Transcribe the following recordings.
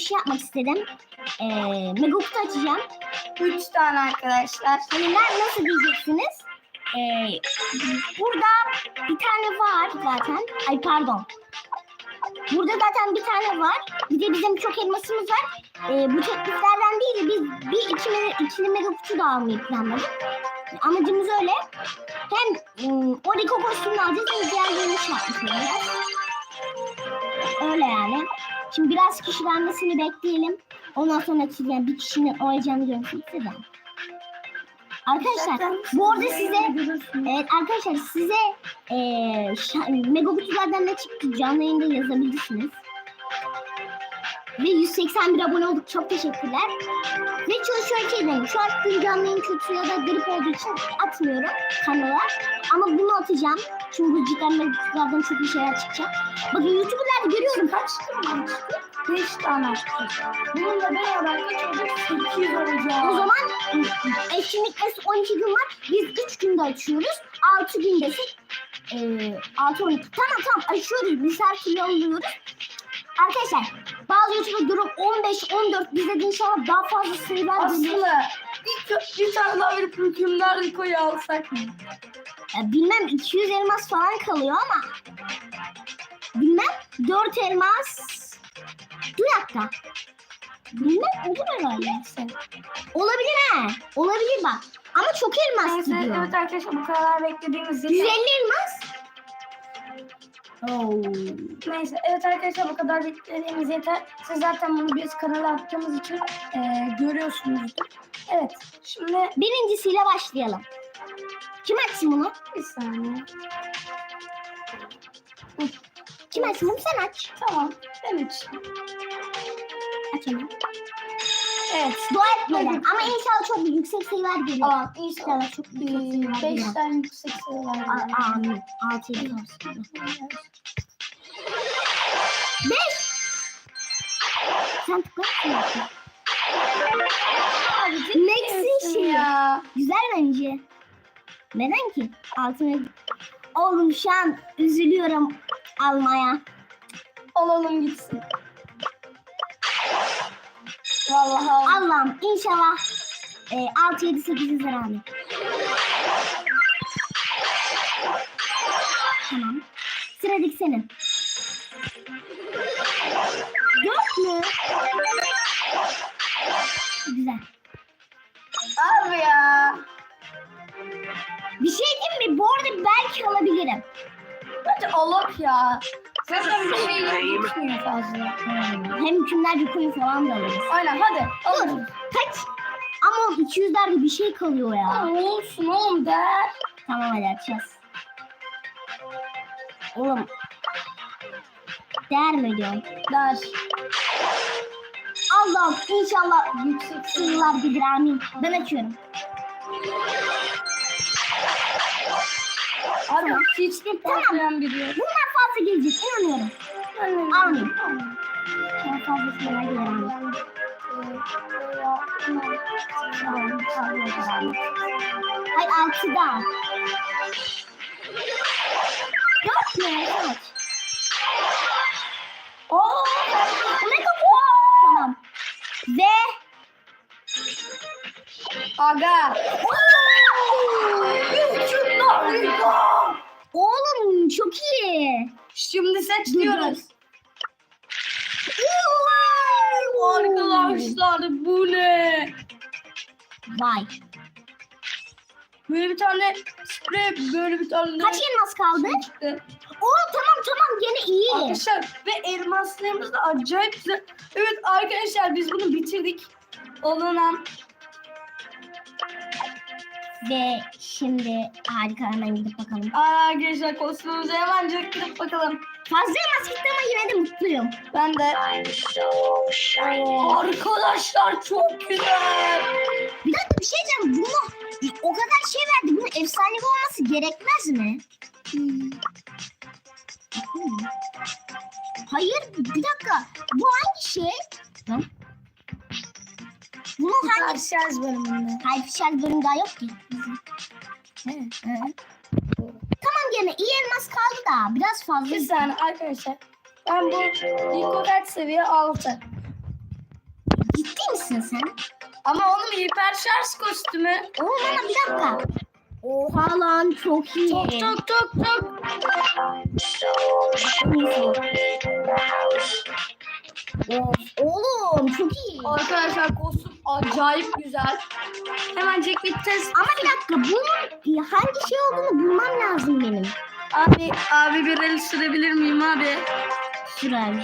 şey yapmak istedim. Ee, mega kutu açacağım. Üç tane arkadaşlar. Ben nasıl diyeceksiniz? Ee, burada bir tane var zaten. Ay pardon. Burada zaten bir tane var. Bir de bizim çok elmasımız var. Ee, bu tekliflerden değil de biz bir ikili, ikili mega kutu da almayı planladık. Amacımız öyle. Hem ım, o Rico kostümünü alacağız hem diğerlerini şey yapmış olacağız. Öyle yani. Şimdi biraz kişi vermesini bekleyelim. Ondan sonra çizelim. Bir kişinin oynayacağını görürsünüz size. Arkadaşlar bu arada size evet arkadaşlar size şa- mega kutulardan ne çıktı canlı yayında yazabilirsiniz. Ve 181 abone olduk. Çok teşekkürler. Ve çalışıyor şey dedim. Şu an canlı yayın kötü ya da grip olduğu için atmıyorum kanala. Ama bunu atacağım. Çünkü cidden mega kutulardan çok iyi şeyler çıkacak. Bakın YouTuber'larda görüyorum. Kaç tane çıktı? Beş tane açtık. Bununla beraber kaç olacak? Sekiz olacak. O zaman etkinlik mesela 12 gün var. Biz 3 günde açıyoruz. 6 gün desek e, 6 12. Tamam tamam açıyoruz. Biz her türlü alıyoruz. Arkadaşlar bazı YouTube'da durum 15 14 bize de inşallah daha fazla sayılar gelir. Aslı. Bir, bir tane daha verip hükümdar Rico'yu alsak mı? Ya bilmem 200 elmas falan kalıyor ama bilmem 4 elmas bir dakika. Bilmem olur herhalde. Olabilir ha. Olabilir bak. Ama çok elmas Neyse gidiyor. evet arkadaşlar bu kadar beklediğimiz 150 yeter. elmas. Oo. Neyse evet arkadaşlar bu kadar beklediğimiz yeter. Siz zaten bunu biz kanala attığımız için e, görüyorsunuzdur. Evet şimdi Birincisiyle başlayalım. Kim açsın bunu? bir saniye. Kim bunu? Sen aç. Tamam ben. Aç hemen. Evet. Dua etmeden. Ama inşallah çok yüksek sayılar geliyor. Tamam İnşallah çok yüksek sayılar 5 geliyor. tane yüksek sayılar. A- Amin. 6 7 olsun. 5. Sen tıklar mısın? Max'in şeyi. ya. Güzel bence. Neden ki? Altına... Oğlum şu an üzülüyorum almaya. Alalım gitsin. Vallahi al. Allah'ım inşallah e, 6 7 8 yazar abi. Tamam. Sıradaki senin. Dört mü? Güzel. Abi ya. Bir şey diyeyim mi? Bu arada belki alabilirim. Hadi alak ya. Zaten bir şey gitmiyor fazla. Hem bir koyu falan da alırız. Aynen hadi. Dur. Alalım. Kaç? Ama 200'lerde bir şey kalıyor ya. Aa, olsun oğlum der. Tamam hadi açacağız. Oğlum. Değer mi diyorsun? Der. Allah'ım inşallah yüksek sayılar gelir amin. Ben açıyorum. Abi hiçbir patlayan biri yok. Bunlar fazla gelecek inanıyorum. Amin. Daha fazla sayılar gelir amin. Hay altıda. Dört mü? Kaç? Oo, Ne kapı? Tamam. Ve Aga. Rico. oğlum çok iyi. Şimdi seç Dur, diyoruz. Arkadaşlar bu ne? Vay. Böyle bir tane sprey, böyle bir tane Kaç elmas kaldı? çıktı. Oo tamam tamam gene iyi. Arkadaşlar ve elmaslarımız da acayip güzel. Evet arkadaşlar biz bunu bitirdik. Olunan Ve şimdi harika hemen gidip bakalım. arkadaşlar kostümümüze hemen gidip bakalım. Fazla elmas gitti ama yine de mutluyum. Ben de arkadaşlar çok güzel. Bir dakika bir şey diyeceğim. Bunu o kadar şey verdi. Bunun efsanevi olması gerekmez mi? Hmm. Hayır bir dakika. Bu hangi şey? Lan. Bunun hangi? Şarj bölümünde? Hayır Fişer bölüm daha yok ki. Tamam gene iyi elmas kaldı da biraz fazla. Bir saniye arkadaşlar. Ben bu kaç seviye 6. misin sen? Ama oğlum hiper şarj kostümü. Oğlum ama bir dakika. Oha lan çok iyi. Tok tok tok tok. Oğlum çok iyi. Arkadaşlar kostüm acayip güzel. Hemencik bir test. Ama bir dakika bunun hangi şey olduğunu bulmam lazım benim. Abi abi bir el sürebilir miyim abi? Sür abi.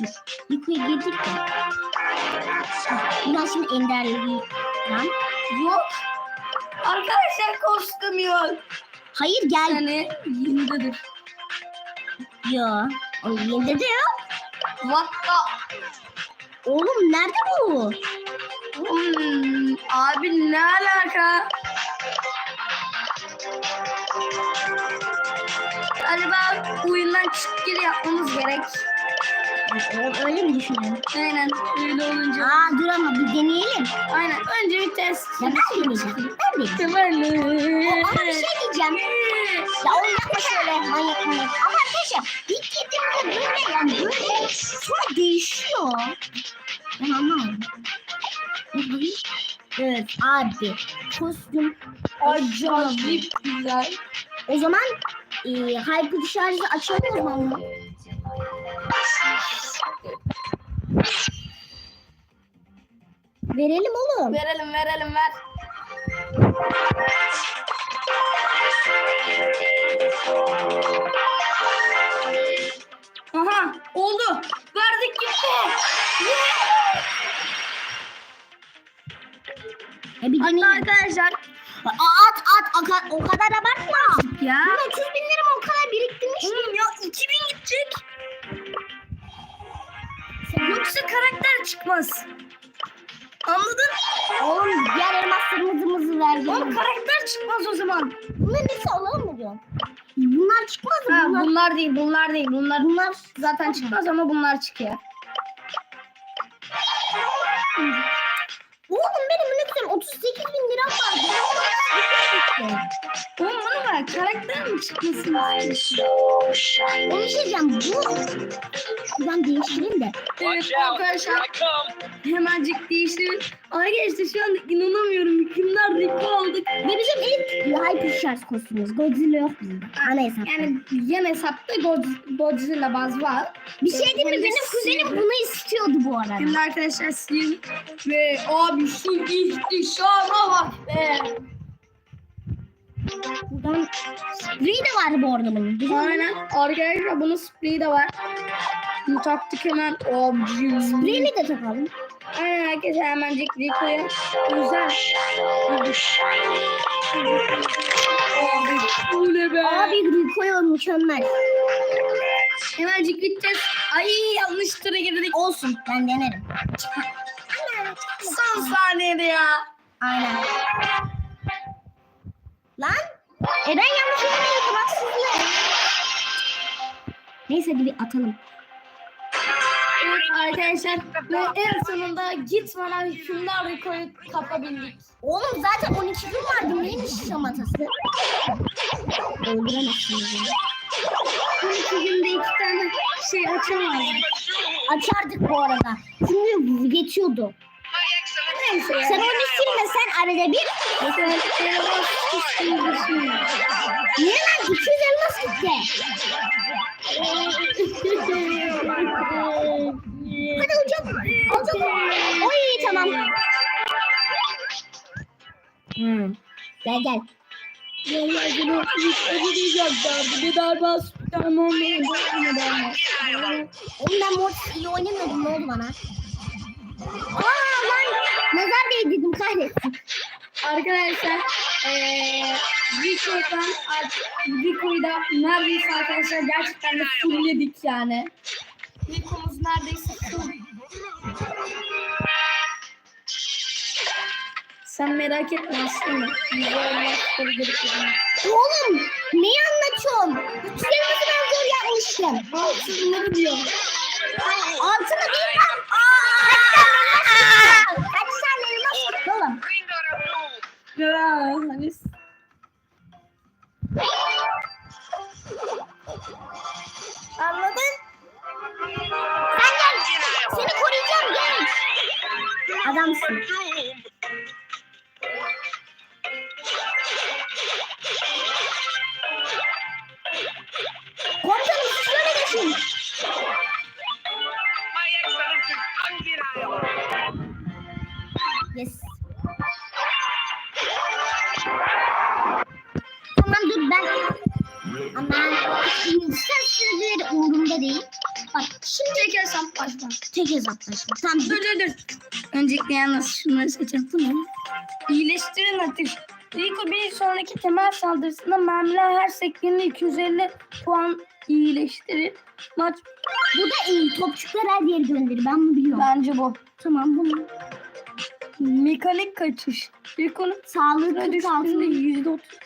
Dur. Yukarı girdik de. Ah, Buradan şimdi enderli lan. Yok. Arkadaşlar kostüm yok. Hayır gel. Yani yenidedir. Yo. O yerinde de yok. What the? Oğlum nerede bu? Hmm, abi ne alaka? Galiba oyundan çık geri yapmamız gerek. Öyle mi düşünüyorsun? Aynen öyle olunca. Aa dur ama bir deneyelim. Aynen önce bir test. Ya ben deneyeceğim. Ben deneyeceğim. Ama bir şey diyeceğim. Ya onu yapma şöyle manyak manyak. Ama arkadaşlar ilk girdiğimde böyle yani böyle sonra değişiyor. Ben anlamadım. Evet abi kostüm Acayip güzel. o zaman e, hyper şarjı açalım o zaman. Verelim oğlum. Verelim verelim ver. Aha oldu. Verdik gitti. E bir Hatta deneyelim. arkadaşlar At at o kadar, abartma. ya. Ben 30 bin liramı o kadar biriktirmiştim. Oğlum ya 2000 gidecek. Yoksa karakter çıkmaz. Anladın? Oğlum diğer elmaslarımızı Oğlum verdim. karakter çıkmaz o zaman. Bunların hepsi alalım mı diyorsun? Bunlar çıkmaz mı? Ha, Bunlar, bunlar değil, bunlar değil. Bunlar bunlar zaten çıkmaz ama bunlar çıkıyor. Oğlum bana bak, karakter mi çıkmasın? Onu şey diyeceğim bu. Şuradan değiştireyim de. Evet arkadaşlar hemencik değiştirin. Arkadaşlar şu anda inanamıyorum. Hükümler Rico aldık. Ve bizim ilk Hyper Shark kostümümüz. Godzilla yok bizde. Ana hesap. Yani yan hesapta God- Godzilla baz var. bir şey diyeyim mi? De Benim kuzenim bunu istiyordu bu arada. Şimdi arkadaşlar sil ve abi şu ihtişama bak be. Buradan sprey de vardı bu arada bunun. Bizim Aynen. Arkadaşlar bunun spreyi de var. Bunu taktık hemen. Spreyini de takalım. Aynen arkadaşlar hemencik Rico'ya. Abi bu ne be? Abi Rico'ya mükemmel. Hemencik gideceğiz. Ay yanlış tura girdik. Olsun ben denerim. Son saniyede ya. Aynen. E ben yanlış gittim haksızlık. Neyse bir atalım. Evet arkadaşlar ve en sonunda gitmeden hükümler Rico'yu kapabildik. Oğlum zaten 12 gün vardı. Neymiş şamatası? Öldüremezsiniz beni. 12 günde iki tane şey açamazdık. Açardık bu arada. Çünkü geçiyordu. Sen onu silmesen arada bir. Niye lan 200 elmas gitti? Hadi hocam. Hocam. Oy tamam. Hmm. Gel gel. Vallahi bunu hiç ödeyeceklerdi. Bir daha bas. Tamam. Oğlum ben Mortis iyi oynamıyordum. Ne oldu bana? Aa lan. Nazar değdirdim kahretsin. Arkadaşlar eee Rico'dan Rico'yu da neredeyse arkadaşlar gerçekten de fullledik yani. Rico'muz neredeyse. Sen merak etme aslında. Oğlum neyi anlatıyorsun? Üç elması ben zor yapmıştım. Siz bunları diyor. Altını değil lan. Aa! Kaç tane elmas gitti oğlum? Ya hani Anladın? Sen gel. Seni koruyacağım genç. Adamsın. Şimdi Tek hesaplaşma. Tamam Dur dur dur. Öncelikle yalnız şunları seçelim. Bu ne? İyileştirin atış. Rico bir sonraki temel saldırısında mermiler her sektiğinde 250 puan iyileştirir. Maç bu da iyi. Topçuklar her yere gönderir. Ben bunu biliyorum. bence bu. Tamam bunu. Mekanik kaçış. Rico'nun Sağlığı Sıra 46. düştüğünde yüzde otuz.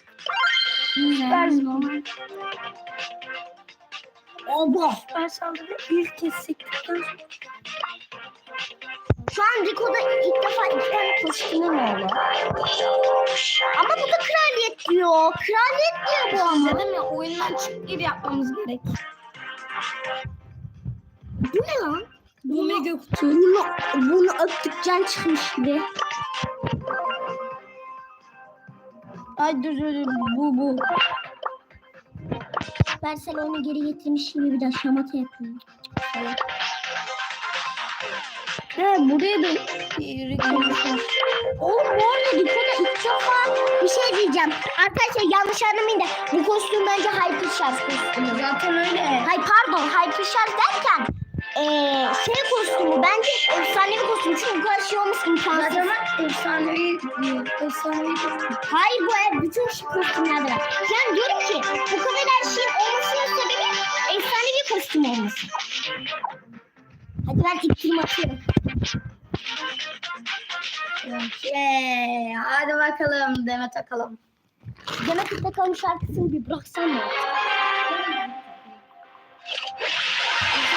Süper. Oba. Süper saldırı ilk kez sektikten sonra. Şu an Rico'da ilk defa iki tane kostümüm oldu. Ama bu da kraliyet diyor. Kraliyet diyor bu ama. Dedim ya oyundan çık gir yapmamız gerek. Bu ne lan? Bu mega kutu. Bunu, bunu öptükçen çıkmış gibi. Ay dur dur dur bu bu. Ben sen onu geri getirmiş gibi bir de şamata yapıyorum. He buraya da Rico'nun Oğlum bu arada Rico'da ilk defa bir şey diyeceğim. Arkadaşlar yanlış anlamayın da bu kostüm bence Hyper Shark kostümü. Zaten öyle. Hay pardon Hyper Shark derken eee şey kostümü bence efsanevi kostüm çünkü bu kadar şey olması imkansız. Zaten efsanevi efsanevi kostüm. Hayır bu ev bütün şu kostümlerde var. Yani diyorum ki bu kadar her şeyin olmasının sebebi efsanevi kostüm olması. Hadi ben ittirim atıyorum. Okey. Hadi bakalım deme takalım. Demek ki bakalım şarkısını bir bıraksan mı?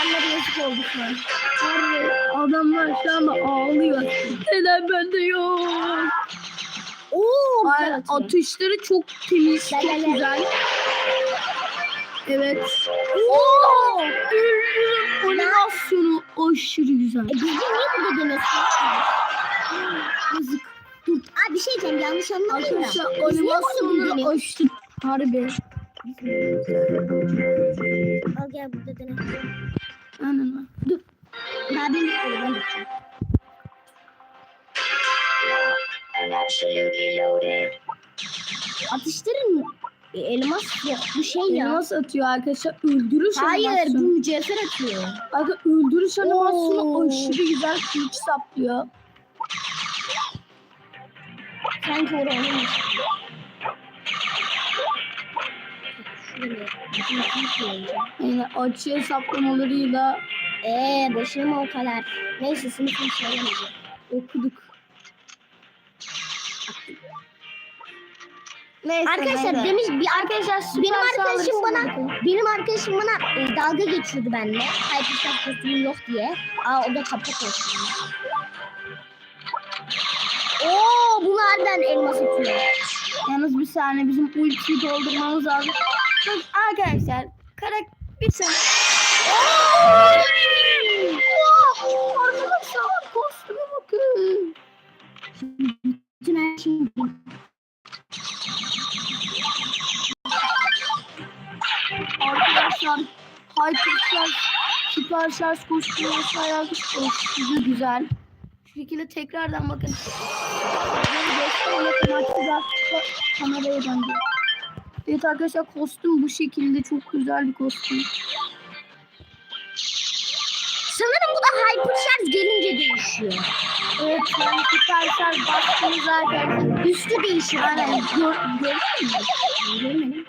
İnsanlara yazık oldu şu an. Harbi adamlar şu anda ağlıyor. Neden bende yok? Oo, Ay, atışları çok temiz, çok güzel. Evet. Oo! Ürün animasyonu aşırı güzel. E biz de niye burada demiyorsun? Yazık. Dur. Aa, bir şey diyeceğim yanlış anlamayın da. Arkadaşlar animasyonları aşırı harbi. Al gel burada dene. Aynen. Dur. Benim bitmedi ben bakacağım. Atıştırın e, elmas yok. Bu şey ya. Elmas atıyor arkadaşlar. Öldürüş Hayır animasyonu. bu mücevher atıyor. Arkadaşlar öldürüş animasyonu aşırı güzel kılıç saplıyor. Sanki oraya Yani açı hesaplamalarıyla Eee boşuna o kadar? Neyse sınıfını söylemeyeceğim. okuduk. Neyse, Arkadaşlar neyse. demiş bir arkadaşlar benim Süper arkadaşım saldırısı bana bakın. benim arkadaşım bana e, dalga geçiyordu benimle. Hyperstar kostümüm yok diye. Aa o da kapak olsun. Oo bunu harbiden elmas atıyor. Yalnız bir saniye bizim ultiyi doldurmamız lazım. Bak arkadaşlar karak bir saniye. Arkadaşlar kostüme bakın. Bütün her Arkadaşlar Hyper Süper Şarj kostümü vesaire aşırı güzel. Şu şekilde tekrardan bakın. Böyle kameraya döndü. Evet arkadaşlar kostüm bu şekilde çok güzel bir kostüm. Sanırım bu da Hypercharge gelince değişiyor. Evet yani süper şarj bastığınız arkadaşlar. Üstü değişiyor. Aynen. Gör, gördün mü? Görmedim.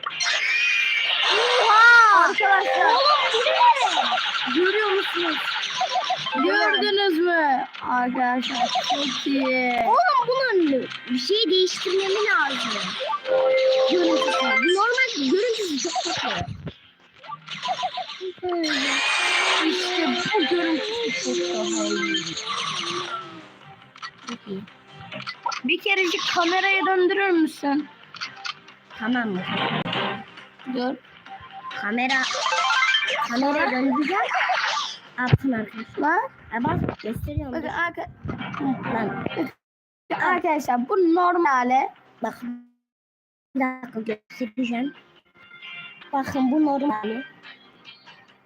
Arkadaşlar görüyor musunuz? Gördünüz mü? Arkadaşlar çok iyi. Oğlum bunun bir şey değiştirmemi lazım. Görüntüsü. Normal görüntüsü çok kötü. İşte bu görüntüsü çok daha iyi. Çok iyi. Bir kerecik kameraya döndürür müsün? Tamam mı? Dur. Kamera kamera döndüreceğim. Atın arkadaşlar. Bak gösteriyorum. Bakın arka... Lan Arkadaşlar bu normale bak. Bir dakika göstereceğim. Bakın bu normal.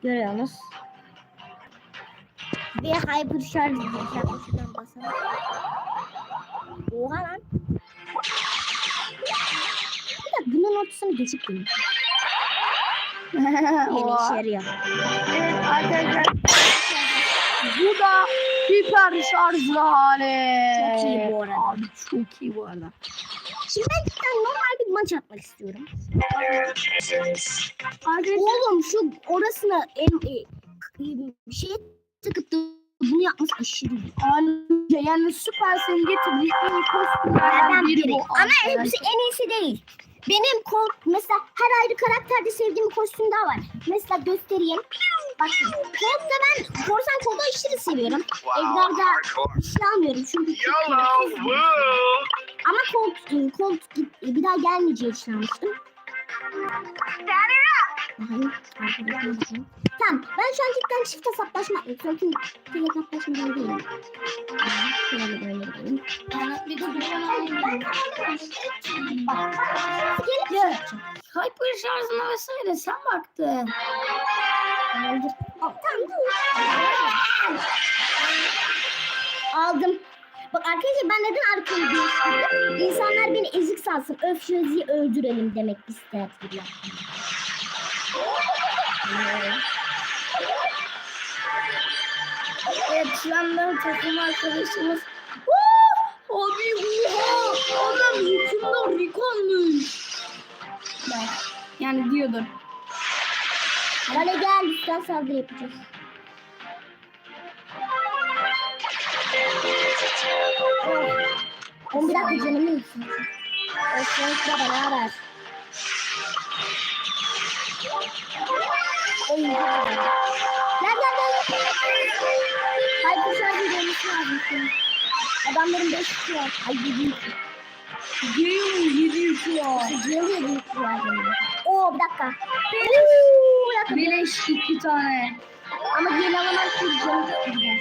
Görüyorsunuz. Ve hyper şarj diyeceğim. Şuradan basalım. Oha lan. Bir dakika bunun ortasını geçip gelin. Oha. işe yarıyor. Evet arkadaşlar. Bu da hiper şarjlı hali. Çok iyi bu arada. Abi çok iyi bu arada. Şimdi ben cidden normal bir maç atmak istiyorum. Arkadaşlar Oğlum şu orasına em, e, şey tıkıp da bunu yapması aşırı yani Supercell'in getirdiği en iyi kostümlerden biri bu. Ama hepsi en iyisi değil. Benim kol mesela her ayrı karakterde sevdiğim bir kostüm daha var. Mesela göstereyim. Bak Colt'ta ben korsan kolu aşırı seviyorum. Edgar'da bir şey almıyorum çünkü çok woo! Ama git- e, bir daha gelmeyeceği için almıştım. Tamam ben şu an cidden çift hesaplaşma, Colt'un tek hesaplaşma değil Şöyle böyle gidelim. bir de gelip. Hyper şarjına vesaire sen baktın. Tamam, dur. Aldım. Bak arkadaşlar ben neden arkayı değiştirdim? İnsanlar beni ezik sansın. Öf Şözi'yi öldürelim demek istediler. Evet şu anda takım arkadaşımız. Abi oha! Adam hükümdar Rikon'muş. Yani diyordur. Hadi gel üstten saldırı yapacağız. Oh. 11 dakika canımı yükseltin. Osmanlıkla beraber. Oy. Gel gel gel. Hayır bu şarjın dönmesi lazım senin. Adamların 5 kişi var. Ay 7 kişi. Gale 7 yükü var. Geliyor 7 kişi var. Oo bir dakika. Dakika. Beleş 2 tane. Ama gel alamam çünkü canım.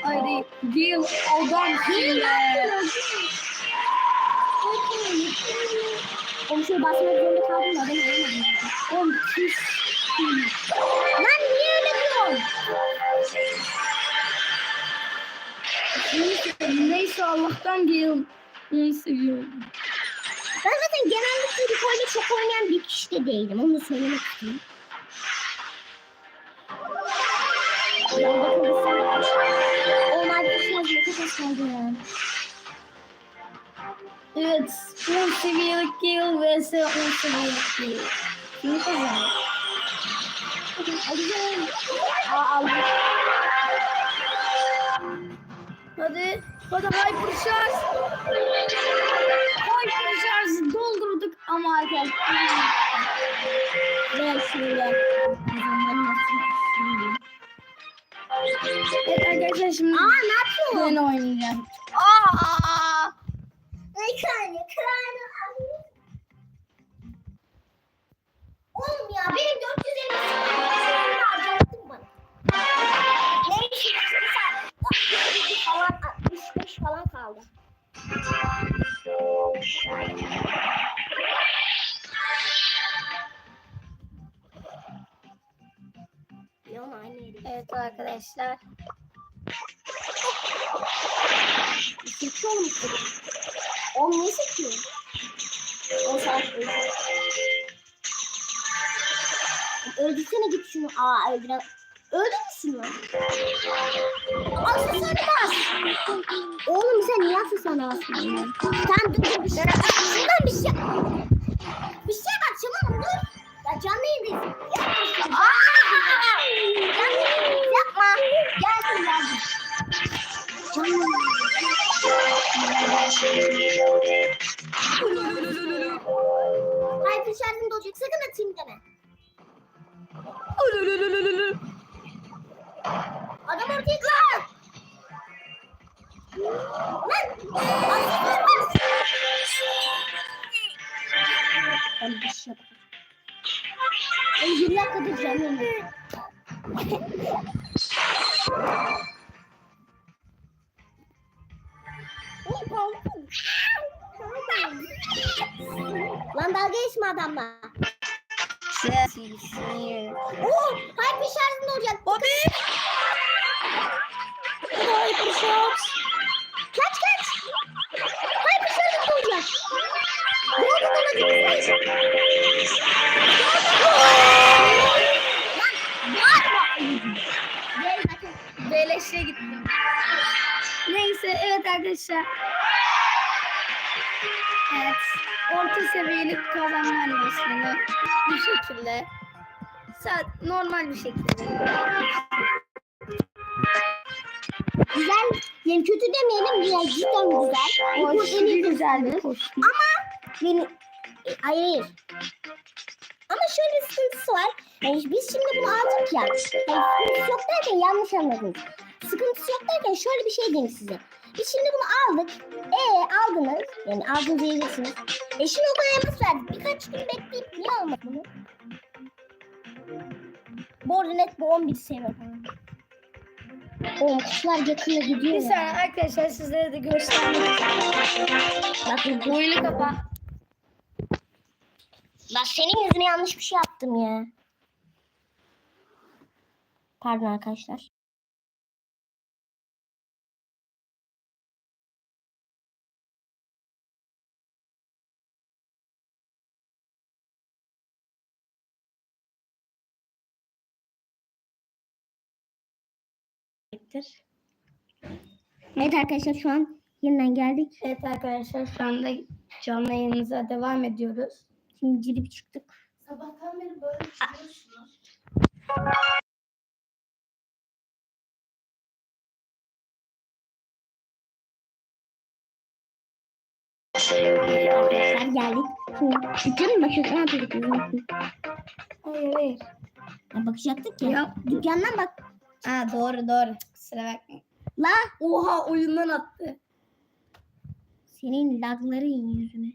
Hayır değil. Gale adam hile. Oğlum şöyle basmak zorunda kaldım da ben. Oğlum pis. Lan Neyse, neyse Allah'tan Gale. Onu seviyorum. Ben zaten genellikle Rico'yla çok oynayan bir kişi de değilim. Onu da söylemek istiyorum. Yolda konuşsam. Onlar bir şey yazıyor. Çok hoş geldin. Evet. 10 seviyelik Gale vs 10 seviyelik Gale. Kazandı? Alacağım. Aa aldım. Hadi. Hadi hyper şarj. Hyper şarjı doldurduk ama arkadaşlar. Kazanmanın nasıl düşünüyorum. Evet arkadaşlar şimdi Aa ne yapıyorsun? ben oynayacağım. Aa! Arkadaşlar. Sekiyor mu? Oğlum niye sekiyor? O saat öldü. Öldürsene git şunu. Aa öldüren. Öldürmüşsün lan. Asıl sana bas. Oğlum sen niye asıl basmıyorsun? Sen dur dur bir şey. Şundan bir şey. Sinir. Oo, hyper şarjın olacak. Bobby. Hyper şarj. Kaç kaç. Hyper şarjın olacak. Beleşe gittim. Neyse evet arkadaşlar. Evet. Orta seviyeli kazanma animasyonu bu şekilde. Sa- normal bir şekilde. Güzel. Yani kötü demeyelim. Güzel. Cidden güzel. Bu en iyi güzel bir kostüm. Ama beni hayır. hayır. Ama şöyle bir sıkıntısı var. Yani biz şimdi bunu aldık ya. Yani sıkıntısı yok derken yanlış anladınız. Sıkıntısı yok derken şöyle bir şey diyeyim size. Biz şimdi bunu aldık. Ee aldınız. Yani aldınız diyebilirsiniz. E şimdi o kadar elmas verdik. Birkaç gün bekleyip niye almadık bunu? Bu arada net bu 11 seviye falan. Oğlum kuşlar yakına gidiyor. Bir ya. saniye arkadaşlar sizlere de göstermek istiyorum. Bak bu Oyunu kapa. Bak senin yüzüne yanlış bir şey yaptım ya. Pardon arkadaşlar. Evet arkadaşlar şu an yeniden geldik. Evet arkadaşlar şu anda canlı yayınımıza devam ediyoruz. Şimdi girip çıktık. Sabahtan beri böyle çıkıyorsunuz. Arkadaşlar geldik. Şimdi dükkanın başına ne yapıyorduk? Hayır hayır. Ya bakacaktık ya. Ya. Dükkandan bak. Ha doğru doğru. Kusura bakmayın. La Oha oyundan attı. senin lagların yüzüne.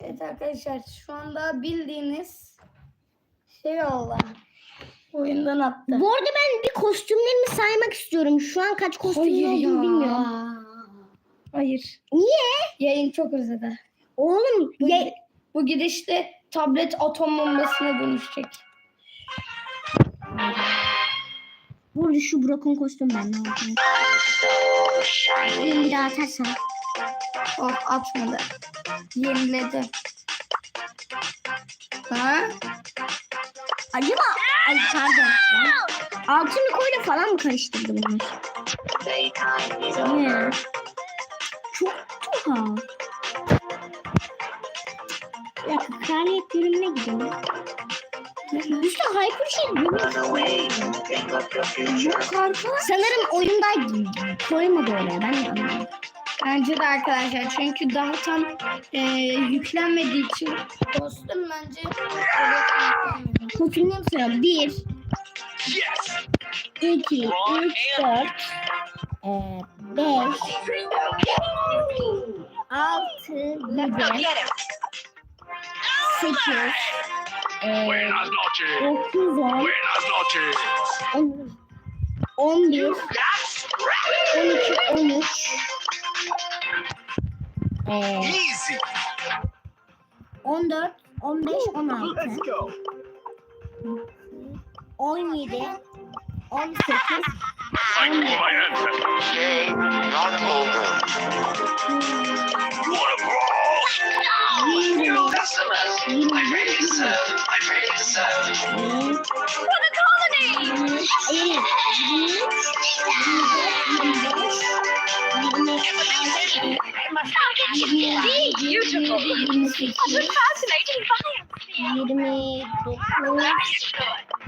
Evet arkadaşlar şu anda bildiğiniz şey oldu. Oyundan attı. Bu arada ben bir kostümlerimi saymak istiyorum. Şu an kaç kostümüm olduğunu bilmiyorum. Hayır. Niye? Yayın çok uzadı. Oğlum Bu, ya, bu gidişte tablet atom bombasına dönüşecek. Burada şu Brock'un kostüm bende oldu. Bunu bir daha atarsan. Oh atmadı. Yeniledi. Ha? Acaba ay pardon. Ben altın koyla falan mı karıştırdı bunlar? Ne? Çok tuhaf. Dakika kraliyet bölümüne gidelim. İşte Hyper şey. Sanırım oyunda koymadı oraya ben de. Bence de arkadaşlar çünkü daha tam e, yüklenmediği için kostüm bence Kostümden sonra 1, 2, 3, 4, 5, 6, 7, 8, Buenas noches. 9, 10, Buenas noches. 11, That's 12, 13, ee, easy. 14, 15, 16, Let's go. 17, 18, the cycle my ancestors. Stay not over. You want to brawl? No! No customers. I'm ready to serve. I'm ready to serve. What a colony! Beautiful. What a fascinating vibe. Need me. Good.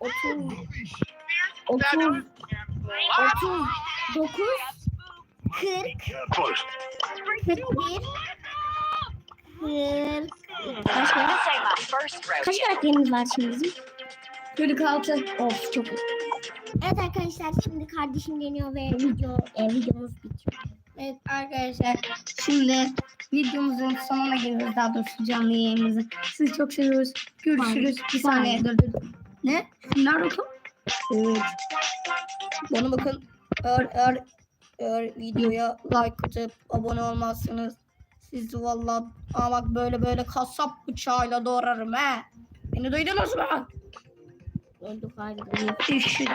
30, That 30, 30, 9, 40, Close. 41, 40. This ain't my first Kaç karakterimiz var şimdi bizim? 46. Of çok iyi. Evet arkadaşlar şimdi kardeşim geliyor ve video e, videomuz bitiyor. Evet arkadaşlar şimdi videomuzun sonuna geliyoruz daha doğrusu canlı yayınımızı. Sizi çok seviyoruz. Görüşürüz. Bir saniye dur dur. Ne? Naruto? Evet. Bana bakın. Eğer, eğer, eğer videoya like atıp abone olmazsanız sizi valla ama bak böyle böyle kasap bıçağıyla doğrarım he. Beni duydunuz mu? Öldük harbiden. Düşün.